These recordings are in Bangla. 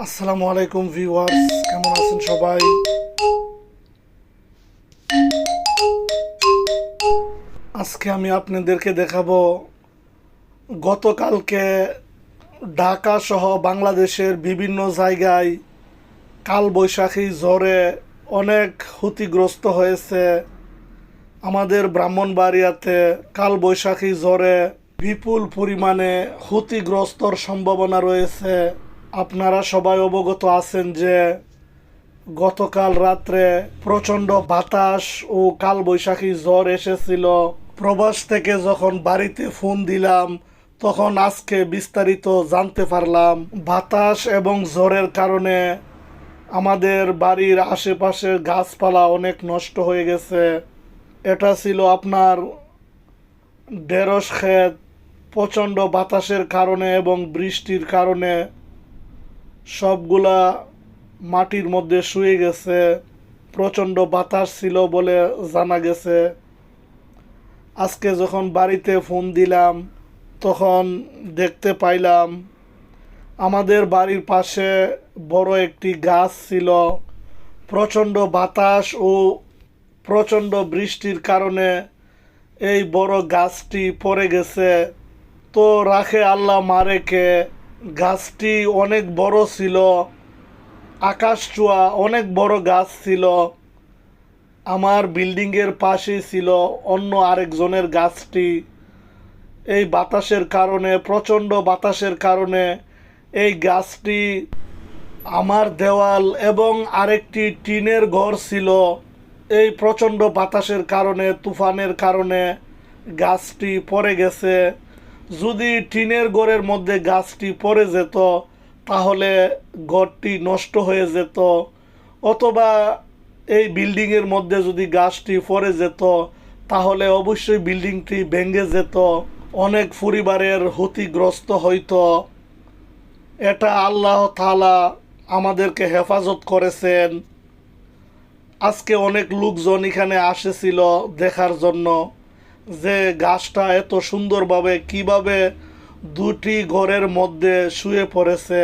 আসসালামু আলাইকুম ভিউয়ার্স, কেমন আছেন সবাই? আজকে আমি আপনাদেরকে দেখাবো গতকালকে ঢাকা সহ বাংলাদেশের বিভিন্ন জায়গায় কাল বৈশাখী ঝড়ে অনেক ক্ষতিগ্রস্ত হয়েছে। আমাদের ব্রাহ্মণবাড়িয়াতে কাল বৈশাখী ঝড়ে বিপুল পরিমাণে ক্ষতিগ্রস্তর সম্ভাবনা রয়েছে। আপনারা সবাই অবগত আছেন যে গতকাল রাত্রে প্রচণ্ড বাতাস ও কাল বৈশাখী ঝড় এসেছিল। প্রবাস থেকে যখন বাড়িতে ফোন দিলাম, তখন আজকে বিস্তারিত জানতে পারলাম। বাতাস এবং জ্বরের কারণে আমাদের বাড়ির আশেপাশের গাছপালা অনেক নষ্ট হয়ে গেছে। এটা ছিল আপনার ঢেঁড়স ক্ষেত, প্রচণ্ড বাতাসের কারণে এবং বৃষ্টির কারণে। সবগুলা মাটির মধ্যে শুয়ে গেছে, প্রচণ্ড বাতাস ছিল বলে জানা গেছে। আজকে যখন বাড়িতে ফোন দিলাম, তখন দেখতে পাইলাম আমাদের বাড়ির পাশে বড় একটি গাছ ছিল। প্রচণ্ড বাতাস ও প্রচণ্ড বৃষ্টির কারণে এই বড় গাছটি পড়ে গেছে। তো রাখে আল্লাহ মারেকে গাছটি অনেক বড় ছিল, আকাশ চুয়া অনেক বড় গাছ ছিল, আমার বিল্ডিংয়ের পাশেই ছিল অন্য আরেকজনের গাছটি। এই বাতাসের কারণে, প্রচণ্ড বাতাসের কারণে এই গাছটি আমার দেওয়াল এবং আরেকটি টিনের ঘর ছিল। এই প্রচণ্ড বাতাসের কারণে, তুফানের কারণে গাছটি পড়ে গেছে। যদি টিনের ঘরের মধ্যে গাছটি পড়ে যেত, তাহলে ঘরটি নষ্ট হয়ে যেত। অথবা এই বিল্ডিংয়ের মধ্যে যদি গাছটি পড়ে যেত, তাহলে অবশ্যই বিল্ডিংটি ভেঙে যেত। অনেক পরিবারের ক্ষতিগ্রস্ত হইতো। এটা আল্লাহ তাআলা আমাদেরকে হেফাজত করেছেন। আজকে অনেক লোকজন এখানে আসেছিল দেখার জন্য। যে গাছটা এত সুন্দরভাবে কীভাবে দুটি ঘরের মধ্যে শুয়ে পড়েছে,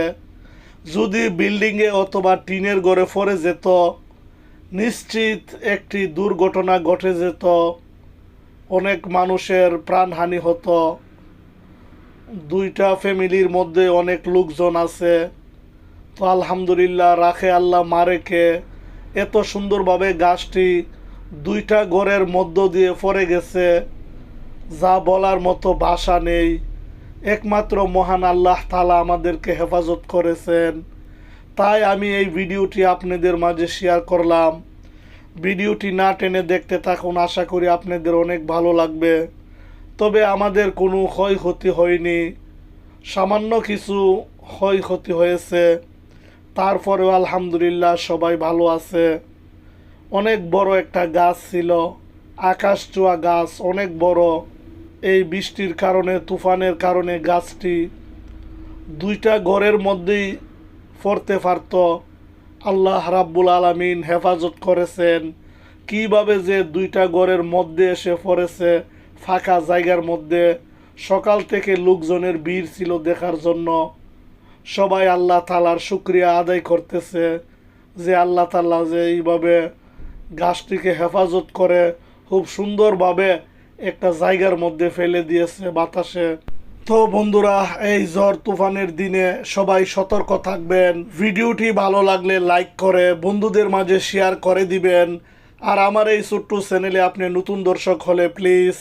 যদি বিল্ডিংয়ে অথবা টিনের ঘরে পড়ে যেত, নিশ্চিত একটি দুর্ঘটনা ঘটে যেত। অনেক মানুষের প্রাণহানি হতো। দুইটা ফ্যামিলির মধ্যে অনেক লোকজন আছে। তো আলহামদুলিল্লাহ, রাখে আল্লাহ মারেকে। এত সুন্দরভাবে গাছটি দুইটা ঘরের মধ্য দিয়ে পড়ে গেছে, যা বলার মতো ভাষা নেই। একমাত্র মহান আল্লাহ তালা আমাদেরকে হেফাজত করেছেন। তাই আমি এই ভিডিওটি আপনাদের মাঝে শেয়ার করলাম। ভিডিওটি না টেনে দেখতে থাকুন, আশা করি আপনাদের অনেক ভালো লাগবে। তবে আমাদের কোনো ক্ষয়ক্ষতি হয়নি। সামান্য কিছু ক্ষয়ক্ষতি হয়েছে। তারপরেও আলহামদুলিল্লাহ সবাই ভালো আছে। অনেক বড় একটা গাছ ছিল আকাশ চুয়া গাছ, অনেক বড়। এই বৃষ্টির কারণে, তুফানের কারণে গাছটি দুইটা ঘরের মধ্যেই পড়তে পারত। আল্লাহ রাব্বুল আলামিন হেফাজত করেছেন কীভাবে যে দুইটা ঘরের মধ্যে এসে পড়েছে ফাঁকা জায়গার মধ্যে। সকাল থেকে লোকজনের ভিড় ছিল দেখার জন্য। সবাই আল্লাহ তালার শুক্রিয়া আদায় করতেছে যে আল্লাহ তাল্লাহ যে এইভাবে গাছটিকে হেফাজত করে খুব সুন্দরভাবে একটা জায়গার মধ্যে ফেলে দিয়েছে বাতাসে। তো বন্ধুরা, এই ঝড় তুফানের দিনে সবাই সতর্ক থাকবেন। ভিডিওটি ভালো লাগলে লাইক করে, বন্ধুদের মাঝে শেয়ার করে দিবেন। আর আমার এই ছোট্ট চ্যানেলে আপনি নতুন দর্শক হলে প্লিজ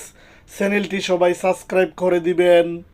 চ্যানেলটি সবাই সাবস্ক্রাইব করে দিবেন।